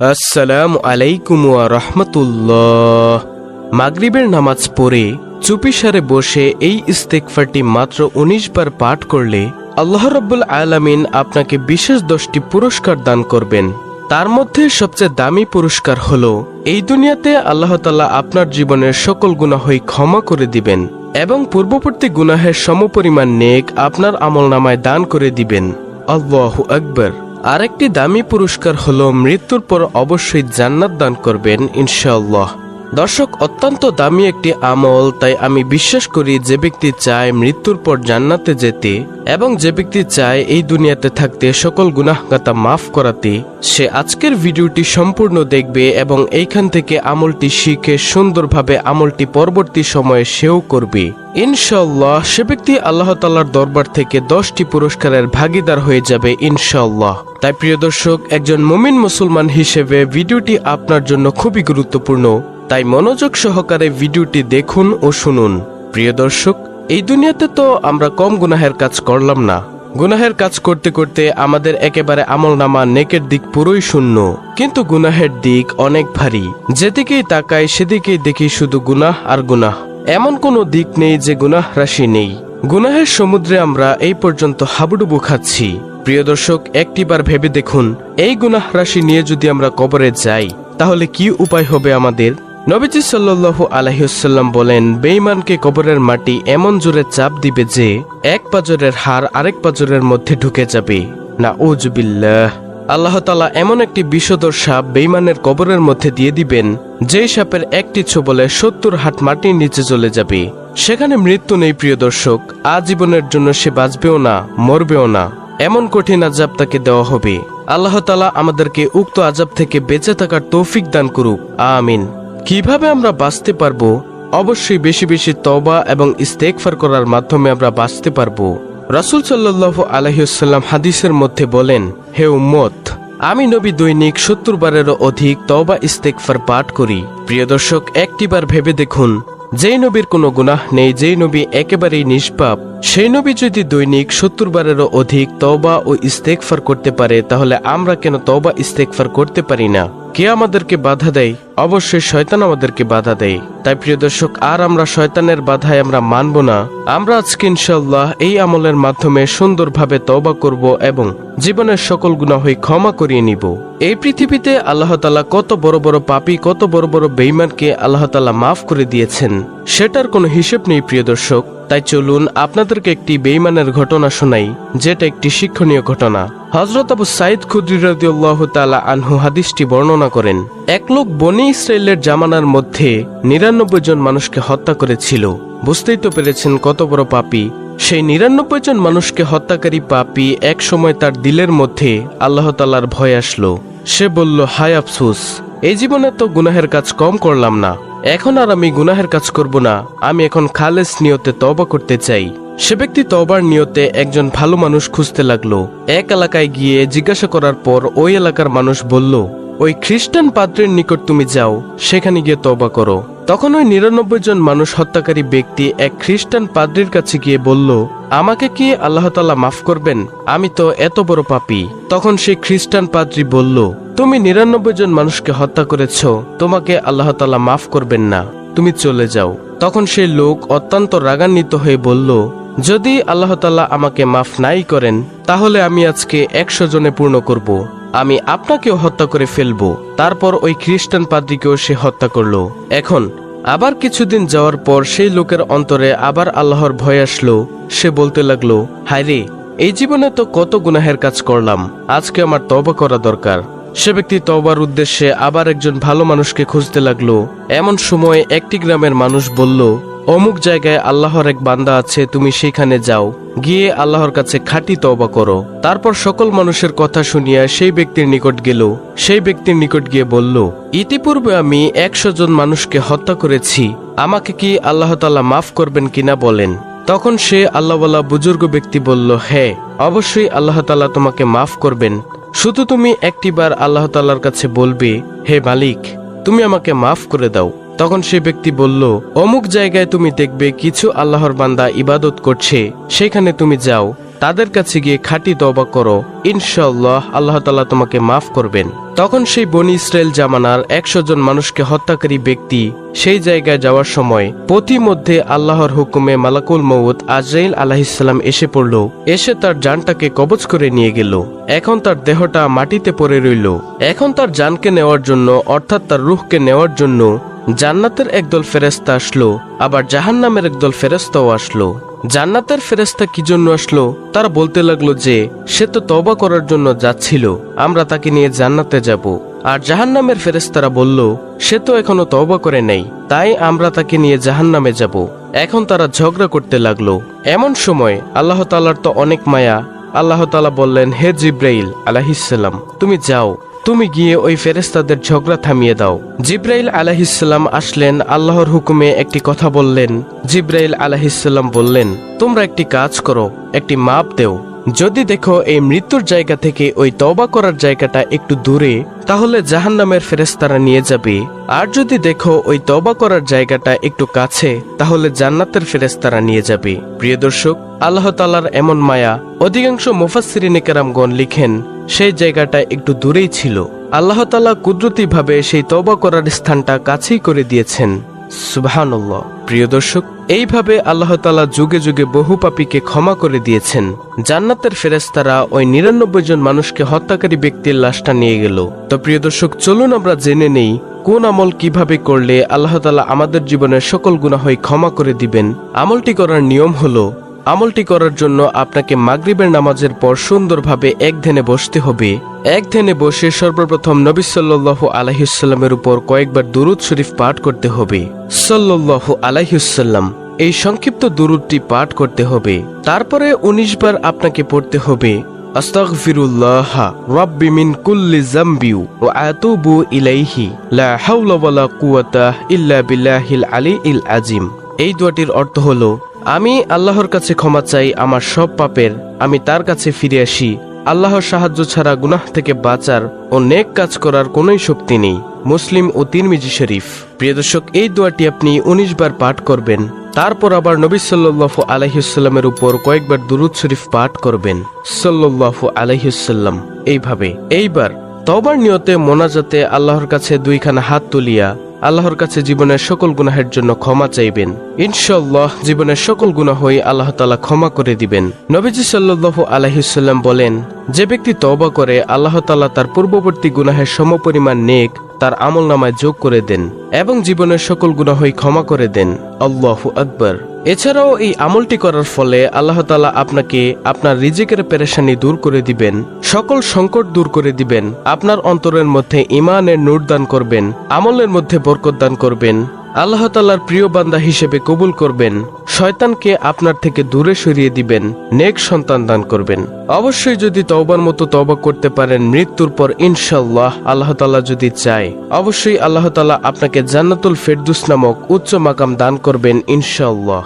আসসালামু আলাইকুম ওয়া রহমতুল্লাহ। মাগরিবের নামাজ পড়ে চুপিসারে বসে এই ইস্তেকফারটি মাত্র উনিশ বার পাঠ করলে আল্লাহ রব্বুল আলামিন আপনাকে বিশেষ দশটি পুরস্কার দান করবেন। তার মধ্যে সবচেয়ে দামি পুরস্কার হলো, এই দুনিয়াতে আল্লাহ তাআলা আপনার জীবনের সকল গুনাহই ক্ষমা করে দিবেন এবং পূর্ববর্তী গুনাহের সমপরিমাণ নেক আপনার আমলনামায় দান করে দিবেন। আল্লাহু আকবার। আরেকটি দামি পুরস্কার হলো মৃত্যুর পর অবশ্যই জান্নাত দান করবেন ইনশাআল্লাহ। দর্শক, অত্যন্ত দামি একটি আমল, তাই আমি বিশ্বাস করি যে ব্যক্তি চায় মৃত্যুর পর জান্নাতে যেতে এবং যে ব্যক্তি চায় এই দুনিয়াতে থাকতে সকল গুনাহগাতা মাফ করাতে। সে আজকের ভিডিওটি সম্পূর্ণ দেখবে এবং এইখান থেকে আমলটি শিখে সুন্দরভাবে আমলটি পরবর্তী সময়ে সেও করবে। ইনশাল্লাহ সে ব্যক্তি আল্লাহ তাল্লার দরবার থেকে দশটি পুরস্কারের ভাগিদার হয়ে যাবে ইনশাল্লাহ তাই প্রিয় দর্শক, একজন মুমিন মুসলমান হিসেবে ভিডিওটি আপনার জন্য খুবই গুরুত্বপূর্ণ। তাই মনোযোগ সহকারে ভিডিওটি দেখুন ও শুনুন। প্রিয় দর্শক, এই দুনিয়াতে তো আমরা কম গুনাহের কাজ করলাম না। গুনাহের কাজ করতে করতে আমাদের একেবারে আমল নামা নেকের দিক পুরোই শূন্য। কিন্তু গুনাহের দিক অনেক ভারী। যেদিকেই তাকাই, সেদিকেই দেখি শুধু গুনাহ আর গুনাহ। এমন কোনো দিক নেই যে গুনাহ রাশি নেই। গুনাহের সমুদ্রে আমরা এই পর্যন্ত হাবুডুবু খাচ্ছি। প্রিয় দর্শক, একটিবার ভেবে দেখুন, এই গুনাহ রাশি নিয়ে যদি আমরা কবরে যাই, তাহলে কি উপায় হবে আমাদের? নবীজি সাল্লাল্লাহু আলহিউসাল্লাম বলেন, বেঈমানকে কবরের মাটি এমন জোরে চাপ দিবে যে এক পাজরের হার আরেক পাজরের মধ্যে ঢুকে যাবে। না ওজবিল্লাহ আল্লাহ তালা এমন একটি বিষধর সাপ বেইমানের কবরের মধ্যে দিয়ে দিবেন, যেই সাপের একটি ছোবলে সত্তর হাত মাটির নিচে চলে যাবে। সেখানে মৃত্যু নেই, প্রিয় দর্শক। আজীবনের জন্য সে বাঁচবেও না, মরবেও না। এমন কঠিন আজাব তাকে দেওয়া হবে। আল্লাহ তালা আমাদেরকে উক্ত আজাব থেকে বেঁচে থাকার তৌফিক দান করুক। আমিন। কীভাবে আমরা বাঁচতে পারব? অবশ্যই বেশি বেশি তবা এবং ইস্তেকফার করার মাধ্যমে আমরা বাঁচতে পারব। রাসুল সাল্লাহ আলহিউসাল্লাম হাদিসের মধ্যে বলেন, হে উম্মত, আমি নবী দৈনিক সত্তর বারেরও অধিক তবা ইস্তেকফার পাঠ করি। প্রিয় দর্শক একটিবার ভেবে দেখুন, যেই নবীর কোনো গুনাহ নেই, যেই নবী একেবারেই নিষ্পাপ, সেই নবী যদি দৈনিক সত্তর বারেরও অধিক তবা ও ইস্তেকফার করতে পারে, তাহলে আমরা কেন তবা ইস্তেকফার করতে পারি না? কে আমাদেরকে বাধা দেয়? অবশ্যই শয়তান আমাদেরকে বাধা দেয়। তাই প্রিয় দর্শক, আর আমরা শয়তানের বাধায় আমরা মানব না। আমরা আজকে ইনশাল্লাহ এই আমলের মাধ্যমে সুন্দরভাবে তবা করব এবং জীবনের সকল গুণা হয়ে ক্ষমা করিয়ে নিব। এই পৃথিবীতে আল্লাহ তালা কত বড় বড় পাপী, কত বড় বড় বেইমানকে আল্লাহ তালা মাফ করে দিয়েছেন। সেটার কোনো হিসেব নেই প্রিয় দর্শক। তাই চলুন আপনাদেরকে একটি বেইমানের ঘটনা শোনাই, যেটা একটি শিক্ষণীয় ঘটনা। হজরত আবু সাইদ খুদ্রি রাদিউল্লাহ তালা আনহু হাদিসটি বর্ণনা করেন, এক লোক বনি ইসরায়েলের জামানার মধ্যে নিরানব্বই জন মানুষকে হত্যা করেছিল। বুঝতেই তো পেরেছেন কত বড় পাপী। সেই নিরানব্বই জন মানুষকে হত্যাকারী পাপী এক সময় তার দিলের মধ্যে আল্লাহ তালার ভয় আসলো। সে বলল, হায় আফসুস, এই জীবনে তো গুনাহের কাজ কম করলাম না। এখন আর আমি গুনাহের কাজ করব না। আমি এখন খালেস নিয়তে তবা করতে চাই। সে ব্যক্তি তবার নিয়তে একজন ভালো মানুষ খুঁজতে লাগল। এক এলাকায় গিয়ে জিজ্ঞাসা করার পর ওই এলাকার মানুষ বলল ওই খ্রিস্টান পাত্রের নিকট তুমি যাও, সেখানে গিয়ে তবা করো। তখন ওই নিরানব্বই জন মানুষ হত্যাকারী ব্যক্তি এক খ্রিস্টান পাদ্রির কাছে গিয়ে বলল, আমাকে কি আল্লাহ তাল্লাহ মাফ করবেন? আমি তো এত বড় পাপী। তখন সেই খ্রিস্টান পাদ্রি বলল, তুমি নিরানব্বই জন মানুষকে হত্যা করেছ, তোমাকে আল্লাহ তাল্লাহ মাফ করবেন না। তুমি চলে যাও। তখন সেই লোক অত্যন্ত রাগান্বিত হয়ে বলল, যদি আল্লাহ তাল্লাহ আমাকে মাফ নাই করেন, তাহলে আমি আজকে একশো জনে পূর্ণ করব। আমি আপনাকেও হত্যা করে ফেলব। তারপর ওই খ্রিস্টান পাদ্রিকেও সে হত্যা করল। এখন, আবার কিছুদিন যাওয়ার পর সেই লোকের অন্তরে আবার আল্লাহর ভয় আসলো। সে বলতে লাগল, হায়রে, এই জীবনে তো কত গুনাহের কাজ করলাম। আজকে আমার তবা করা দরকার। সে ব্যক্তি তবার উদ্দেশ্যে আবার একজন ভালো মানুষকে খুঁজতে লাগল। এমন সময় একটি গ্রামের মানুষ বলল অমুক জায়গায় আল্লাহর এক বান্দা আছে, তুমি সেখানে যাও। গিয়ে আল্লাহর কাছে খাঁটি তওবা করো। তারপর সকল মানুষের কথা শুনিয়া সেই ব্যক্তির নিকট গেল। সেই ব্যক্তির নিকট গিয়ে বলল, ইতিপূর্বে আমি একশো জন মানুষকে হত্যা করেছি। আমাকে কি আল্লাহ তাআলা মাফ করবেন কিনা বলেন? তখন সে আল্লাহওয়ালা বুজুর্গ ব্যক্তি বলল হ্যাঁ অবশ্যই আল্লাহ তাআলা তোমাকে মাফ করবেন। শুধু তুমি একটিবার আল্লাহ তাআলার কাছে বলবে, হে মালিক, তুমি আমাকে মাফ করে দাও তখন সে ব্যক্তি বলল, অমুক জায়গায় তুমি দেখবে কিছু আল্লাহর বান্দা ইবাদত করছে, সেখানে তুমি যাও, তাদের কাছে গিয়ে খাঁটি দবা করো ইনশাল্লাহ আল্লাহ তালা তোমাকে মাফ করবেন। তখন সেই বনি ইসরায়েল জামানার একশো জন মানুষকে হত্যাকারী ব্যক্তি সেই জায়গায় যাওয়ার সময় পথিমধ্যে আল্লাহর হুকুমে মালাকুল মৌত আজরাইল আলাহিসাল্লাম এসে পড়ল। এসে তার জানটাকে কবজ করে নিয়ে গেল। এখন তার দেহটা মাটিতে পড়ে রইল। এখন তার জানকে নেওয়ার জন্য, অর্থাৎ তার রুহকে নেওয়ার জন্য জান্নাতের একদল ফেরেস্তা আসলো, আবার জাহান্নামের একদল ফেরেস্তাও আসলো। জান্নাতের ফেরেস্তা কি জন্য আসলো? তারা বলতে লাগল যে, সে তো তবা করার জন্য যাচ্ছিল। আমরা তাকে নিয়ে জান্নাতে যাব। আর জাহান্নামের ফেরেস্তারা বলল, সে তো এখনও তওবা করে নেই, তাই আমরা তাকে নিয়ে জাহান্নামে যাব। এখন তারা ঝগড়া করতে লাগল। এমন সময় আল্লাহ তালার তো অনেক মায়া। আল্লাহ তালা বললেন, হে জিব্রাইল আলাহিসাল্লাম তুমি যাও। তুমি গিয়ে ওই ফেরেস্তাদের ঝগড়া থামিয়ে দাও। জিব্রাইল আলাহিসাল্লাম আসলেন, আল্লাহর হুকুমে একটি কথা বললেন। জিব্রাইল আলাহিসাল্লাম বললেন, তোমরা একটি কাজ করো, একটি মাপ দেও। যদি দেখো এই মৃত্যুর জায়গা থেকে ওই তওবা করার জায়গাটা একটু দূরে, তাহলে জাহান জাহান্নামের ফেরেস্তারা নিয়ে যাবে। আর যদি দেখো ওই তওবা করার জায়গাটা একটু কাছে, তাহলে জান্নাতের ফেরেস্তারা নিয়ে যাবে। প্রিয় দর্শক, আল্লাহ তালার এমন মায়া অধিকাংশ মুফাসিরিনে কেরামগণ লিখেন, সেই জায়গাটা একটু দূরেই ছিল। আল্লাহ তালা কুদরতিভাবে সেই তওবা করার স্থানটা কাছেই করে দিয়েছেন। সুবহানাল্লাহ। প্রিয় দর্শক, এইভাবে আল্লাহ তালা যুগে যুগে বহু পাপীকে ক্ষমা করে দিয়েছেন। জান্নাতের ফেরেস্তারা ওই নিরানব্বই জন মানুষকে হত্যাকারী ব্যক্তির লাশটা নিয়ে গেল। তো প্রিয় দর্শক, চলুন আমরা জেনে নেই, কোন আমল কীভাবে করলে আল্লাহ তালা আমাদের জীবনের সকল গুনাহই ক্ষমা করে দিবেন। আমলটি করার নিয়ম হলো আমলটি করার জন্য আপনাকে মাগরিবের নামাজের পর সুন্দরভাবে এক ধ্যানে বসতে হবে। এক ধ্যানে বসে সর্বপ্রথম নবী সাল্লাল্লাহু আলাইসাল্লামের উপর কয়েকবার দুরুদ শরীফ পাঠ করতে হবে। সাল্লাল্লাহু আলাইসাল্লাম এই সংক্ষিপ্ত দুরুদটি পাঠ করতে হবে। তারপরে উনিশ বার আপনাকে পড়তে হবে আতুবু ইলাইহি আযীম এই দোয়াটির অর্থ হলো আমি আল্লাহর কাছে ক্ষমা চাই আমার সব পাপের, আমি তার কাছে ফিরে আসি। আল্লাহর সাহায্য ছাড়া গুনাহ থেকে বাঁচার ও নেক কাজ করার কোনোই শক্তি নেই। মুসলিম ও তিরমিজি শরীফ। প্রিয় দর্শক, এই দোয়াটি আপনি উনিশ বার পাঠ করবেন। তারপর আবার নবী সাল্লাল্লাহু আলাইহিসাল্লামের উপর কয়েকবার দুরুদ শরীফ পাঠ করবেন। সাল্লাল্লাহু আলাইহিসাল্লাম এইভাবে, এইবার তবার নিয়তে মোনাজাতে আল্লাহর কাছে দুইখানা হাত তুলিয়া আল্লাহর কাছে জীবনের সকল গুনাহের জন্য ক্ষমা চাইবেন। ইনশাল্লাহ জীবনের সকল গুনাহই আল্লাহ তালা ক্ষমা করে দিবেন। নবীজি সাল্লু আলহিসাল্লাম বলেন, যে ব্যক্তি তবা করে, আল্লাহ তালা তার পূর্ববর্তী গুনাহের সমপরিমাণ নেক তার আমল নামায় যোগ করে দেন এবং জীবনের সকল গুনাহই ক্ষমা করে দেন। আল্লাহ আকবর। এছাড়াও এই আমলটি করার ফলে আল্লাহ তালা আপনাকে আপনার রিজিকের পেরেশানি দূর করে দিবেন, সকল সংকট দূর করে দিবেন, আপনার অন্তরের মধ্যে ইমানের নূর দান করবেন, আমলের মধ্যে বরকত দান করবেন। আল্লাহ তালার প্রিয় বান্দা হিসেবে কবুল করবেন, শয়তানকে আপনার থেকে দূরে সরিয়ে দিবেন, নেক সন্তান দান করবেন। অবশ্যই যদি তওবার মতো তবা করতে পারেন, মৃত্যুর পর ইনশাল্লাহ আল্লাহ তালা যদি চায়, অবশ্যই আল্লাহ তালা আপনাকে জান্নাতুল ফেরদুস নামক উচ্চ মাকাম দান করবেন ইনশাল্লাহ